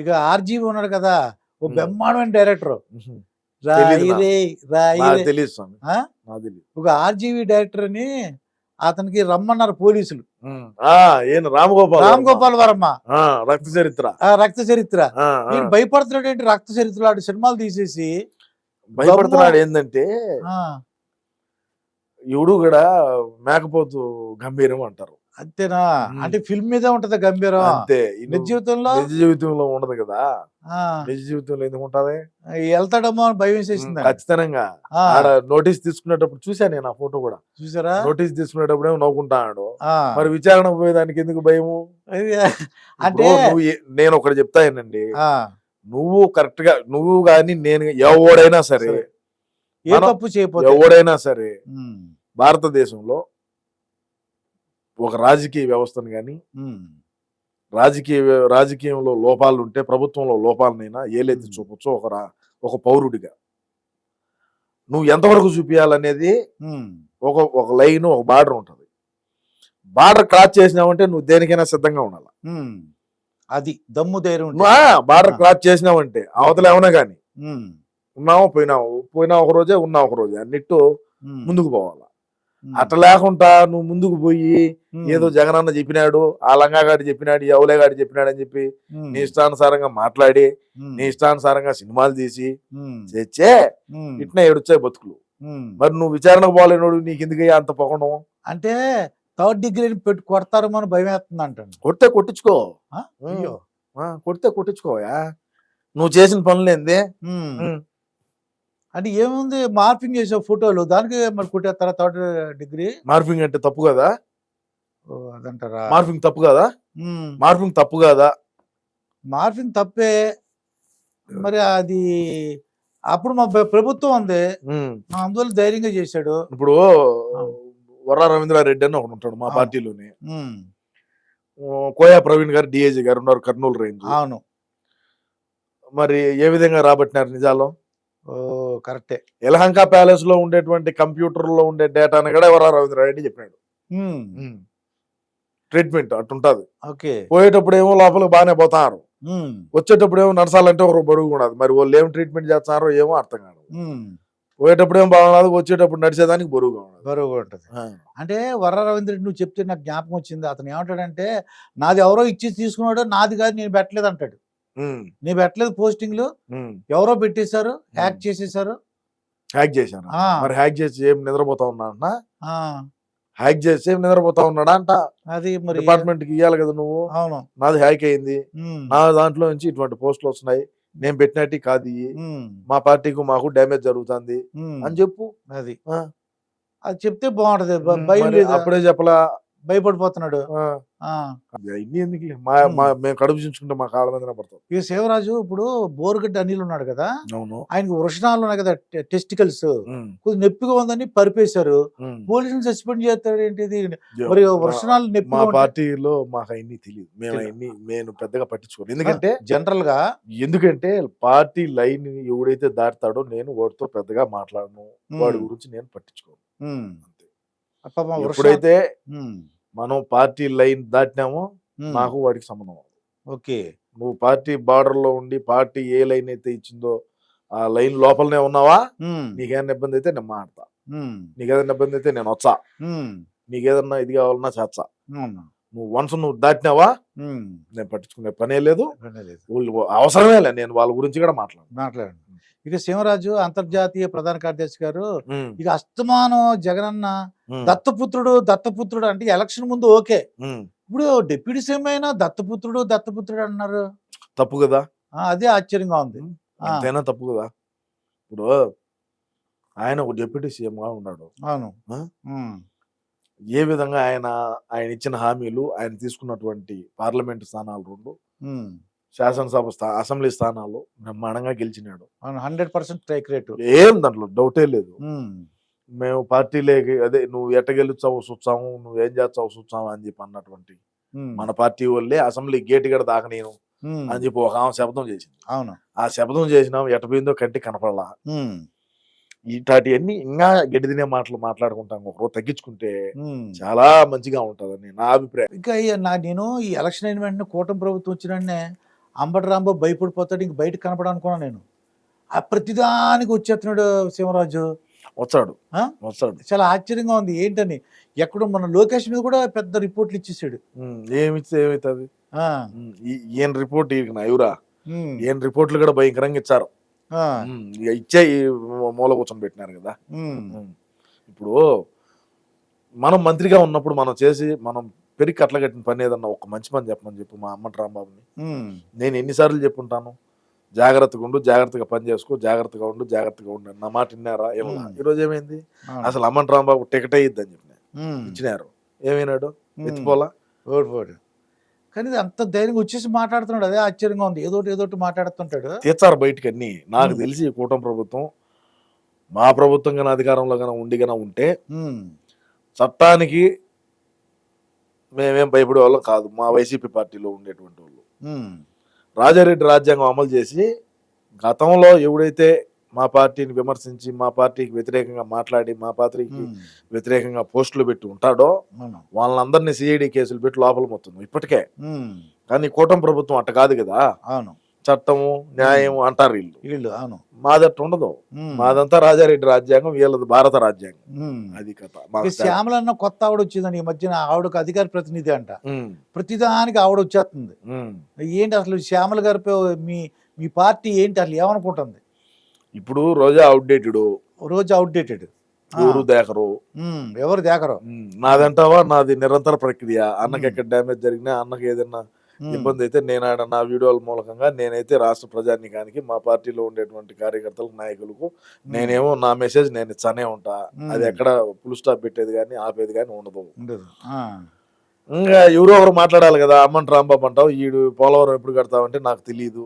ఇక ఆర్జీవి ఉన్నాడు కదా ఓ. బ్రహ్మాండమైన డైరెక్టర్. ఒక ఆర్జీవి డైరెక్టర్ అని అతనికి రమ్మన్నారు పోలీసులు. ఈయన రామగోపాల్ రామ్ గోపాల్ వర్మ. రక్త చరిత్ర. ఆ రక్త చరిత్ర. నేను భయపడుతున్నాడు ఏంటి రక్త చరిత్ర లాంటి సినిమాలు తీసేసి భయపడుతున్నాడు ఏంటంటే ఆ. ఎవడు కూడా మేకపోతు గంభీరం అంటారు. అంతేనా. అంటే ఫిల్మ్ మీదే ఉంటది గంభీరం. అంతే. నిజ జీవితంలో? నిజ జీవితంలో ఉండదు కదా. నిజ జీవితంలో ఎందుకు ఉంటది? వెళ్తాడేమో అని భయం వేసేసింది ఖచ్చితంగా. నోటీస్ తీసుకునేటప్పుడు చూశాను నేను ఆ ఫోటో కూడా. చూసారా? నోటీస్ తీసుకునేటప్పుడు ఏమో నవ్వుకుంటాడు మరి విచారణ పోయేదానికి ఎందుకు భయము? అంటే నేను ఒకటి చెప్తానండి నువ్వు కరెక్ట్గా నువ్వు గాని నేను ఎవడైనా సరే. ఏ తప్పు చేయకపోతే? ఎవడైనా సరే భారతదేశంలో ఒక రాజకీయ వ్యవస్థను కానీ రాజకీయ రాజకీయంలో లోపాలు ఉంటే ప్రభుత్వంలో లోపాలనైనా ఏలైతే. చూపొచ్చు ఒక రా- ఒక పౌరుడిగా. నువ్వు ఎంతవరకు చూపించాలనేది ఒక ఒక లైన్ ఒక బార్డర్ ఉంటుంది. బార్డర్ క్రాస్ చేసినావంటే నువ్వు దేనికైనా సిద్ధంగా ఉండాలి. అది దమ్ము ధైర్యం బార్డర్. క్రాస్ చేసినావంటే అవతల ఏమన్నా కానీ ఉన్నావు పోయినావు పోయినా ఒక రోజే ఉన్నావు ఒక రోజే అన్నిట్టు ముందుకు పోవాలా. అట్లా లేకుండా నువ్వు ముందుకు పోయి ఏదో జగనన్న చెప్పినాడు ఆ లంగాగాడి చెప్పినాడు ఈ అవులేగాడి చెప్పినాడు అని చెప్పి నీ ఇష్టానుసారంగా మాట్లాడి నీ ఇష్టానుసారంగా సినిమాలు తీసి తెచ్చే ఇట్నే ఏడుచాయి బతుకులు. మరి నువ్వు విచారణకు పోలేనోడు నీకు ఎందుకయ్యా అంత పొగడం? అంటే థర్డ్ డిగ్రీని పెట్టి కొడతారేమో అని భయం వేస్తుంది అంటాను కొడితే కొట్టించుకో. కొడితే కొట్టించుకోయా నువ్వు చేసిన పనులేంది? ఉమ్. ఉమ్. అంటే ఏముంది? మార్పింగ్ చేసే ఫోటోలు. దానికి మరి కొట్టేస్తారా థర్డ్ డిగ్రీ? మార్పింగ్ అంటే తప్పు కదా? అదంటారా? మార్పింగ్ తప్పు కదా? మార్పింగ్ తప్పు కదా? మార్పింగ్ తప్పే. మరి అది అప్పుడు మా ప్ర- ప్రభుత్వం ఉంది. అందువల్ల ధైర్యంగా చేశాడు. ఇప్పుడు. వర రవీంద్రారెడ్డి అని ఒకడు ఉంటాడు మా. పార్టీలోని. కోయా ప్రవీణ్ గారు డిఐజీ గారు ఉన్నారు కర్నూలు రేంజ్. అవును. మరి ఏ విధంగా రాబట్టినారు నిజాలు? కరెక్టే. ఎలహంక ప్యాలెస్లో ఉండేటువంటి కంప్యూటర్లో ఉండే డేటాను కూడా వర రవీంద్రారెడ్డి చెప్పినాడు. ఉమ్, ట్రీట్మెంట్ అట్టుంటది. ఓకే. పోయేటప్పుడు ఏమో లోపలికి బాగానే పోతారు. వచ్చేటప్పుడు ఏమో నడసాలంటే ఒక బరువు ఉండదు. మరి వాళ్ళు ఏం ట్రీట్మెంట్ చేస్తున్నారో ఏమో అర్థం కాదు. పోయేటప్పుడు ఏమో బాగున్నది వచ్చేటప్పుడు నడిచేదానికి బరువుగా ఉండదు. బరువుగా ఉంటుంది. అంటే వర్ర రవీంద్ర రెడ్డి నువ్వు చెప్తే నాకు జ్ఞాపకం వచ్చింది. అతను ఏమంటాడంటే నాది ఎవరో ఇచ్చి తీసుకున్నాడు నాది కాదు నేను పెట్టలేదు అంటాడు నేను పెట్టలేదు పోస్టింగ్లు. ఎవరో పెట్టేశారు హ్యాక్. చేసేసారు హ్యాక్ చేశాను. మరి హ్యాక్ చేసి ఏం నిద్రపోతా ఉన్నా అంట ఆ, హ్యాక్ చేసి ఏం నిద్రపోతా ఉన్నాడా అంట? అది మరి డిపార్ట్మెంట్కి ఇవ్వాలి కదా నువ్వు? అవును. నాది హ్యాక్ అయింది. నా దాంట్లో నుంచి ఇటువంటి పోస్టులు వస్తున్నాయి. నేను పెట్టినట్టు కాదు మా పార్టీకి మాకు డ్యామేజ్ జరుగుతుంది. అని చెప్పు. అది. అది చెప్తే బాగుంటది. అప్పుడే చెప్పలా భయపడిపోతున్నాడు. ఇన్ని ఎందుకు మా. మా- మేము కడుపు చించుకుంటే మా కాళ్ళ మీద పడతాం. ఇక శివరాజు ఇప్పుడు బోరుగడ్డ అనిల్ ఉన్నాడు కదా అవును. ఆయనకు వృషణాలు ఉన్నాయి కదా టెస్టికల్స్. కొద్దిగా నొప్పిగా ఉందని పరిపేశారు. పోలీసులు సస్పెండ్ చేస్తాడు ఏంటిది? మరి మా- వృషణాలు మా నొప్పిగా ఉంటాయి. పార్టీలో మాకు అవన్నీ తెలియదు మేము. అవన్నీ నేను పెద్దగా పట్టించుకోను ఎందుకంటే జనరల్గా ఎందుకంటే పార్టీ లైన్ ఎవడైతే దాటుతాడో నేను వాడితో పెద్దగా మాట్లాడను. వాడి గురించి నేను పట్టించుకోను. ఎప్పుడైతే మనం పార్టీ లైన్ దాటినామో నాకు వాడికి సంబంధం. ఓకే. నువ్వు పార్టీ బార్డర్లో ఉండి పార్టీ ఏ లైన్ అయితే ఇచ్చిందో ఆ లైన్ లోపలనే ఉన్నావా? ఉమ్, నీకేదైనా ఇబ్బంది అయితే నేను మాడతా. ఉమ్, నీకేదైనా ఇబ్బంది అయితే నేను వచ్చా. నీకేదన్నా ఇది కావాలన్నా చేస్తా. నువ్వు వన్స్ నువ్వు దాటినావా? నేను పట్టించుకునే పనే లేదు. లేదు. అవసరమే లే నేను వాళ్ళ గురించి కూడా మాట్లాడు మాట్లాడండి ఇక శివరాజు అంతర్జాతీయ ప్రధాన కార్యదర్శి గారు ఇక అస్తమానం జగనన్న దత్తపుత్రుడు దత్తపుత్రుడు అంటే ఎలక్షన్ ముందు ఓకే. ఇప్పుడు డిప్యూటీ సీఎం అయినా దత్తపుత్రుడు దత్తపుత్రుడు అన్నారు. తప్పు కదా? అదే ఆశ్చర్యంగా ఉంది. అంతైనా తప్పు కదా? ఇప్పుడు ఆయన ఒక డిప్యూటీ సీఎం గా ఉన్నాడు. అవును. ఏ విధంగా ఆయన ఆయన ఇచ్చిన హామీలు ఆయన తీసుకున్నటువంటి పార్లమెంట్ స్థానాలు రెండు శాసనసభ స్థా అసెంబ్లీ స్థానాలు బ్రహ్మాండంగా గెలిచినాడు. Hundred percent strike rate. ఏం దాంట్లో? డౌటే లేదు. మేము పార్టీలోకి అదే నువ్వు ఎట్ట గెలుచావు చూస్తాము నువ్వు ఏం చేస్తావు చూస్తాము అని చెప్పి అన్నటువంటి మన పార్టీ వాళ్ళే అసెంబ్లీ గేట్ గడ దాకా నేను అని చెప్పి ఒక ఆమె శబ్దం చేసింది. అవును. ఆ శబ్దం చేసినాం ఎట పోయిందో కంటి కనపడలా. ఉమ్, ఇట్లాంటి అన్ని ఇంకా గడ్డి తినే మాటలు మాట్లాడుకుంటాం. ఒకరోజు తగ్గించుకుంటే. చాలా మంచిగా ఉంటుందని నా అభిప్రాయం. ఇంకా నా నేను ఈ ఎలక్షన్ అయిన వెంటనే కూటమి ప్రభుత్వం వచ్చిన వెంటనే అంబటి రాంబాబు భయపడిపోతాడు ఇంక బయట కనపడనుకున్నా నేను. ఆ ప్రతిదానికి వచ్చేస్తున్నాడు సింహరాజు. వచ్చాడు? వచ్చాడు చాలా ఆశ్చర్యంగా ఉంది. ఏంటని? ఎక్కడో మన లోకేష్ మీద కూడా పెద్ద రిపోర్ట్లు ఇచ్చేసాడు. ఏమిస్తే ఏమవుతుంది ఈయన రిపోర్ట్ ఉమ్, ఈయన రిపోర్ట్లు కూడా భయంకరంగా ఇచ్చారు. ఇచ్చే మూల కూర్చొని పెట్టినారు కదా. ఇప్పుడు మనం మంత్రిగా ఉన్నప్పుడు మనం చేసి మనం పెరిగి కట్టగట్టిన పని ఏదన్నా ఒక మంచి పని చెప్పమని చెప్పు మా అమ్మటి రాంబాబుని. నేను ఎన్నిసార్లు చెప్పుంటాను జాగ్రత్తగా ఉండు జాగ్రత్తగా పని చేసుకో జాగ్రత్తగా ఉండు జాగ్రత్తగా ఉండు అని. నా మాట విన్నారా? ఇలా. ఈరోజు ఏమైంది. అసలు అమ్మటి రాంబాబు టికెట్ అయ్యిద్దని చెప్పిన ఉమ్, ఇచ్చినారు. ఏమైనాడు. ఎత్తిపోలా? ఓడిపోడు కానీ అంత ధైర్యంగా వచ్చేసి మాట్లాడుతున్నాడు. అదే ఆశ్చర్యంగా ఉంది. ఏదోటి ఏదోటి మాట్లాడుతుంటాడు. తీర్చారు బయటికి అన్ని నాకు. తెలిసి కూటమి ప్రభుత్వం మా ప్రభుత్వం కన్నా అధికారంలో కన్నా ఉండి కన్నా ఉంటే చట్టానికి మేమేం భయపడే వాళ్ళం కాదు. మా వైసీపీ పార్టీలో ఉండేటువంటి వాళ్ళు. రాజారెడ్డి రాజ్యాంగం అమలు చేసి గతంలో ఎవడైతే మా పార్టీని విమర్శించి మా పార్టీకి వ్యతిరేకంగా మాట్లాడి మా పార్టీకి వ్యతిరేకంగా పోస్టులు పెట్టి ఉంటాడో. వాళ్ళందరినీ సిఐడి కేసులు పెట్టి లోపల మొత్తం. ఇప్పటికే. కానీ కూటమి ప్రభుత్వం అట్ట కాదు కదా. అవును. చట్టము న్యాయం అంటారు వీళ్ళు. వీళ్ళు అవును. మాదట్ట ఉండదు. మాదంతా రాజారెడ్డి రాజ్యాంగం వీళ్ళది భారత రాజ్యాంగం. అది కథ. శ్యామలన్న కొత్త ఆవిడ వచ్చిందని ఈ మధ్యన ఆవిడకు అధికార ప్రతినిధి అంట. ప్రతిదానికి ఆవిడ వచ్చేస్తుంది. ఏంటి అసలు శ్యామల గారిపై మీ మీ పార్టీ ఏంటి అసలు? ఏమనుకుంటుంది? ఇప్పుడు రోజా అవుట్డేటెడ్. రోజు అవుట్డేటెడ్. ఎవరు దేకరు. ఎవరు దేకరు? నాదంటావా? నాది నిరంతర ప్రక్రియ. అన్నకి. ఎక్కడ డ్యామేజ్ జరిగినా అన్నకి ఏదైనా ఇబ్బంది అయితే నేను ఆడ నా వీడియోల మూలకంగా నేనైతే రాష్ట్ర ప్రజానికానికి మా పార్టీలో ఉండేటువంటి కార్యకర్తలకు నాయకులకు నేనేమో నా మెసేజ్ నేను ఇచ్చానే ఉంటా. అది ఎక్కడ ఫుల్ స్టాప్ పెట్టేది కానీ ఆపేది కానీ ఉండదు. ఇంకా ఎవరో ఒకరు మాట్లాడాలి కదా అమ్మంట రాంబాబు అంటావు ఈడు పోలవరం ఎప్పుడు కడతావంటే నాకు తెలియదు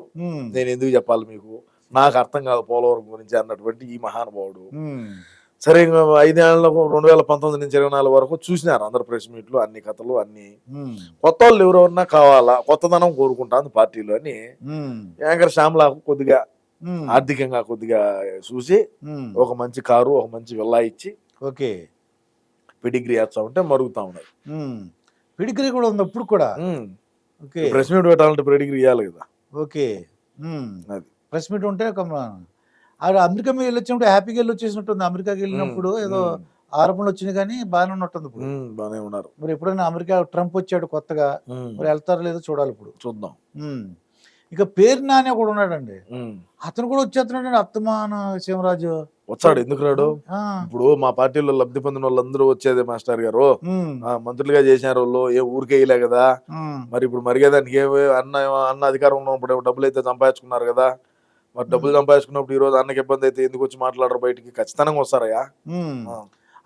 నేను ఎందుకు చెప్పాలి మీకు? నాకు అర్థం కాదు పోలవరం గురించి అన్నటువంటి ఈ మహానుభావుడు. సరే ఇంకా ఐదేళ్ళకు రెండు వేల పంతొమ్మిది నుంచి ఇరవై నాలుగు వరకు చూసినారు అందరు ప్రెస్ మీట్లు అన్ని కథలు అన్ని. కొత్త వాళ్ళు ఎవరెవరన్నా కావాలా కొత్తదనం కోరుకుంటాను పార్టీలో అని యాంకర్ శ్యామలకు కొద్దిగా ఆర్థికంగా కొద్దిగా చూసి ఒక మంచి కారు ఒక మంచి విల్లా ఇచ్చి ఓకే. పెడిగ్రీ వేస్తా ఉంటే మరుగుతా ఉన్నది. ఉమ్, పిడికిరి కూడా ఉంది ఇప్పుడు కూడా? ఓకే. ప్రెస్ మీట్ పెట్టాలంటే పెడిగ్రీ ఇవ్వాలి కదా. ఓకే. అది. ప్రెస్ మీట్ ఉంటే ఆడ అమెరికా మీద వెళ్ళొచ్చినప్పుడు హ్యాపీగా వెళ్ళి వచ్చేసినట్టుంది అమెరికాకి వెళ్ళినప్పుడు ఏదో ఆరోపణలు వచ్చినాయి కానీ బాగానే ఉన్నట్టుంది ఇప్పుడు. బాగానే ఉన్నారు. మరి ఎప్పుడైనా అమెరికా ట్రంప్ వచ్చాడు కొత్తగా మరి వెళ్తారో లేదో చూడాలి ఇప్పుడు. చూద్దాం. ఇక పేరు నాని ఒకడు ఉన్నాడండి. అతను కూడా వచ్చేస్తున్నాడు అత్తమాన శివరాజు వచ్చాడు ఎందుకు రాడు? ఇప్పుడు మా పార్టీలో లబ్ధి పొందిన వాళ్ళందరూ వచ్చేదే మాస్టర్ గారు. మంత్రులుగా చేసినారు వాళ్ళు ఏ ఊరికే వేయలే కదా. మరి ఇప్పుడు మరిగేదానికి ఏ అన్న అన్న అధికారం ఉన్నప్పుడు డబ్బులు అయితే సంపాదించుకున్నారు కదా. మరి డబ్బులు సంపాదించుకున్నప్పుడు ఈ రోజు అన్నకి ఇబ్బంది అయితే ఎందుకు వచ్చి మాట్లాడరు బయటికి? ఖచ్చితంగా వస్తారయ్యా.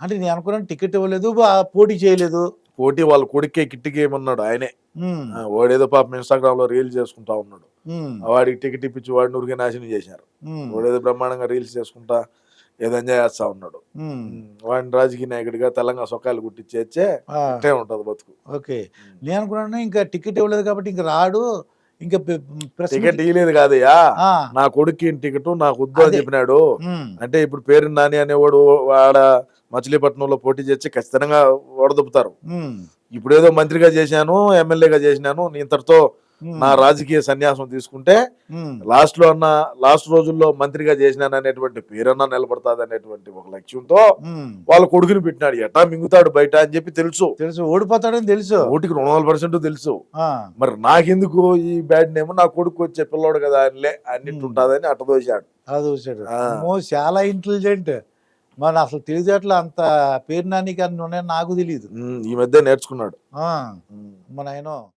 అంటే నేను అనుకున్నాను టికెట్ ఇవ్వలేదు పోటీ చేయలేదు. పోటీ వాళ్ళ కొడుకే కిట్టికి ఏమన్నాడు ఆయనే. వాడేదో పాపం ఇన్స్టాగ్రామ్లో రీల్స్ చేసుకుంటా ఉన్నాడు. వాడికి టికెట్ ఇప్పించి వాడిని ఊరికే నాశనం చేశారు. వాడేదో బ్రహ్మాండంగా రీల్స్ చేసుకుంటా ఏదో ఎంజాయ్ చేస్తా ఉన్నాడు. వాడిని రాజకీయ నాయకుడిగా తెలంగాణ సొక్కాలు కుట్టించేచ్చే ఉంటది బతుకు. ఓకే. నేను అనుకున్నాను ఇంకా టికెట్ ఇవ్వలేదు కాబట్టి ఇంకా రాడు. ఇంకా టికెట్ ఇయ్యలేదు కాదయ్యా. నా కొడుక్కి టికెట్ నాకు వద్దు అని. చెప్పినాడు. అంటే ఇప్పుడు పేరు నాని అనేవాడు ఆడ మచిలీపట్నంలో పోటీ చేసి ఖచ్చితంగా ఓడదొప్పుతారు ఉమ్, ఇప్పుడు ఏదో మంత్రిగా చేశాను ఎమ్మెల్యేగా చేసినాను ఇంతటితో నా రాజకీయ సన్యాసం తీసుకుంటే లాస్ట్లో అన్న లాస్ట్ రోజుల్లో మంత్రిగా చేసినాను అనేటువంటి పేరన్నా నిలబడతాది అనేటువంటి ఒక లక్ష్యంతో. వాళ్ళ కొడుకుని పెట్టినాడు. ఎట్టా మింగుతాడు బయట అని చెప్పి తెలుసు. తెలుసు ఓడిపోతాడని తెలుసు. ఓటికి రెండు వందల పర్సెంట్ తెలుసు. ఆ, మరి నాకెందుకు ఈ బ్యాడ్ నేమ్ నా కొడుకు వచ్చే పిల్లోడు కదా అనిలే అన్నిటి ఉమ్. ఉంటుందని అట్టదోశాడు అలా చూసాడు ఆ. అమ్మో చాలా ఇంటెలిజెంట్ మన అసలు తెలియజేట్ల అంత పేరు అన్ని ఉన్నాయని నాకు తెలియదు ఈ మధ్య నేర్చుకున్నాడు. మన ఆయన